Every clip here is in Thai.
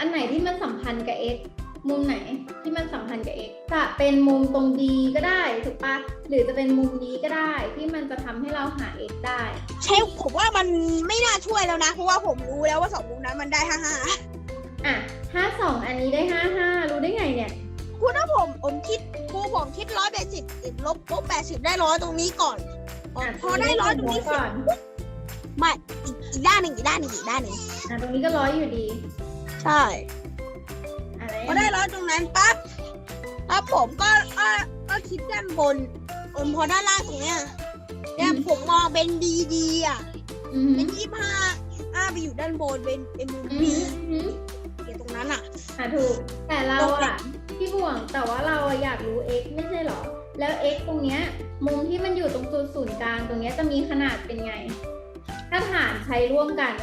อันไหนที่มันสัมพันธ์กับ x มุมไหนที่มันสัมพันธ์กับ x จะเป็นมุมตรง d ก็ได้ถูกปะหรือจะเป็นมุมนี้ก็ได้ที่มันจะทำให้เราหา x ได้ ใช่ผมว่ามันไม่น่าช่วยแล้วนะ เพราะว่าผมรู้แล้วว่าสองมุมนั้นมันได้ห้าห้าอะถ้าสองอันนี้ได้ห้าห้ารู้ได้ไงเนี่ย คุณถ้าผมผมคิดครูผมคิดร้อยแปดสิบติดลบลบแปดสิบได้ร้อยตรงนี้ก่อนอ๋ออะพอได้ร้อยตรงนี้เสร็ก่จอนไม่อีกอีกด้านหนึ่งอีกด้านหนึ่งอีกด้านหนึ่งอะตรงนี้ก็ร้อยอยู่ดี ใช่อะไรพอได้ร้อยตรงนั้นปั๊บแล้วผมก็ก็ก็คิดด้านบนเออพอด้านล่างตรงเนี้ยเนี่ยผมมองเป็นดีดีอะ อืมเป็นยี่ห้าห้าไปอยู่ด้านบนเป็นเป็นมุมอืนี้มเดี๋ยวตรงนั้นอะ อะถูก แต่เราตรงไหนอะพี่บ่วงแต่ว่าเราอะอยากรู้ x ไม่ใช่เหรอ แล้ว x ตรงเนี้ย มุมที่มันอยู่ตรงจุดศูนย์กลางตรงเนี้ยจะมีขนาดเป็นไง ถ้าฐานใช้ร่วมกัน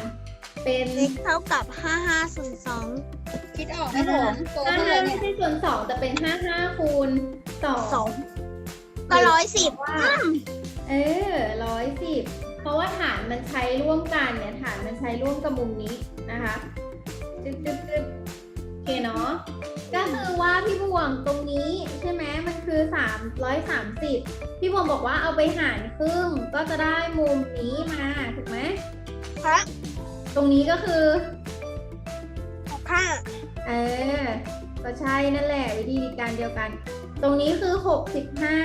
เป็นเล็กเท่ากับห้าห้าส่วนสองคิดออกไหมผมโตห้าเท่าไหห้าร่ไม่เนี่ยใช่ส่วนสองแต่เป็นห้าห้าคูณสองสองก็ร้อยสิบว่าเออร้อยสิบเพราะว่าฐานมันใช้ร่วมกันเนี่ยฐานมันใช้ร่วมกับมุมนี้นะคะจึ๊บจึ๊บจึ๊บโอเคเนาะก็คือว่าพี่บวงตรงนี้ใช่ไหมมันคือสามร้อยสามสิบพี่บวงบอกว่าเอาไปหารครึ่งก็จะได้มุมนี้มาถูกไหม ฮะ ตรงนี้ก็คือหกห้าเออ ก็ใช่นั่นแหละ วิธีการเดียวกัน ตรงนี้คือหกสิบห้า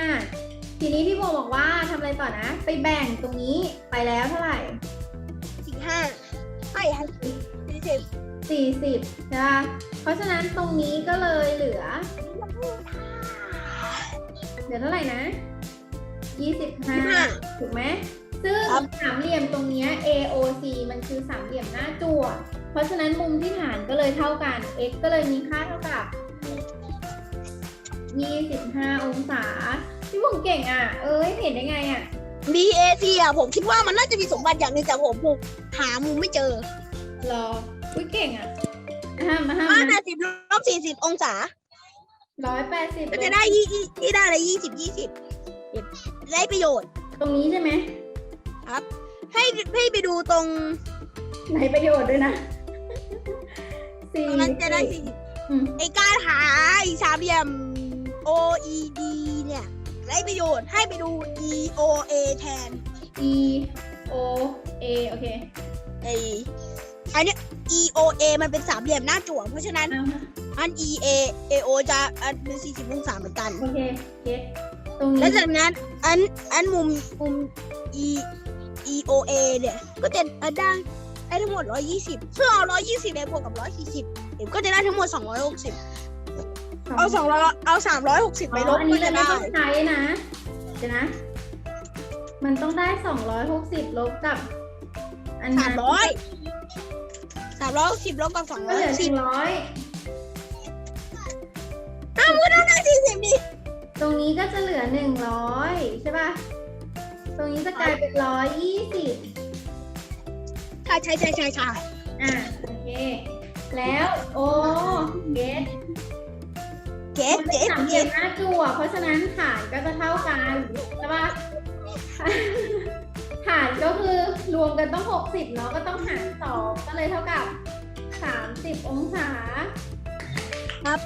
ทีนี้พี่บวงบอกว่าทำอะไรต่อนะ ไปแบ่งตรงนี้ไปแล้วเท่าไหร่สี่ห้าไม่ฮะสี่สิบสี่สิบใช่ปะเพราะฉะนั้นตรงนี้ก็เลยเหลือ เหลือเท่าไหร่นะ ยี่สิบห้าถูกไหม ซึ่งสามเหลี่ยมตรงเนี้ย AOC มันคือสามเหลี่ยมหน้าจั่ว เพราะฉะนั้นมุมที่ฐานก็เลยเท่ากัน x ก็เลยมีค่าเท่ากับ 25 องศา พี่บุ๋งเก่งอะ เอ้ยเห็นได้ไงอะบีเอซีอะผมคิดว่ามันน่าจะมีสมบัติอย่างหนึ่งแต่ผมหามุมไม่เจอรออุ้ยเก่งอะห้ามมาห้ามห้าแปมาดสิบลบสี่สิบองศาร้อยแปดสิบก็จะได้ยี่ที่ได้เลยยี่สิบยี่สิบ ได้ประโยชน์ ตรงนี้ใช่ไหมให้ให้ไปดูตรงไหนประโยชน์ด้วยนะสี่ตรงนั้นจะได้สี่สิบอืมไอการหาไอสามเหลี่ยม OED เนี่ย ได้ประโยชน์ให้ไปดู EOA แทน E O A โอเคไออันเนี้ย EOA มันเป็นสามเหลี่ยมหน้าจั่วเพราะฉะนั้นเอาอัน EA AO จะอันเป็น40องศาเหมือนกัน โอเคเก็ต ตรงนี้แล้วจากนั้นอันอันมุมมุม E EOA เนี่ย ก็จะอันได้ได้ทั้งหมด 120 ซึ่งเอา 120เนี่ยบวกกับ 140เอ็มก็จะได้ทั้งหมด 260 เอา 200 เอา 360 ไปลบอันก็นี้เราจะไม่ได้ ต้องใช้นะเดี๋ยวนะ มันต้องได้สองร้อยหกสิบลบกับ อันนั้น300 360ลบกับก็เหลือสี่210ร้อย นี้ก็จะเหลือหนึ่งร้อยใช่ป่ะ ตรงนี้จะกลายเป็นร้อยยี่สิบใช่ใช่ใช่ใช่ใช่อะโอเค แล้วโอ้เกตเก็ตมันเป็เก็นตสามเหลี่เก็ยตมหน้าจั่วเพราะฉะนั้นฐานก็จะเท่ากันใช่ปะฐานก็คือรวมกันต้องหกสิบเนาะก็ต้องหารสองก็เลยเท่ากับสามสิบองศา ครับ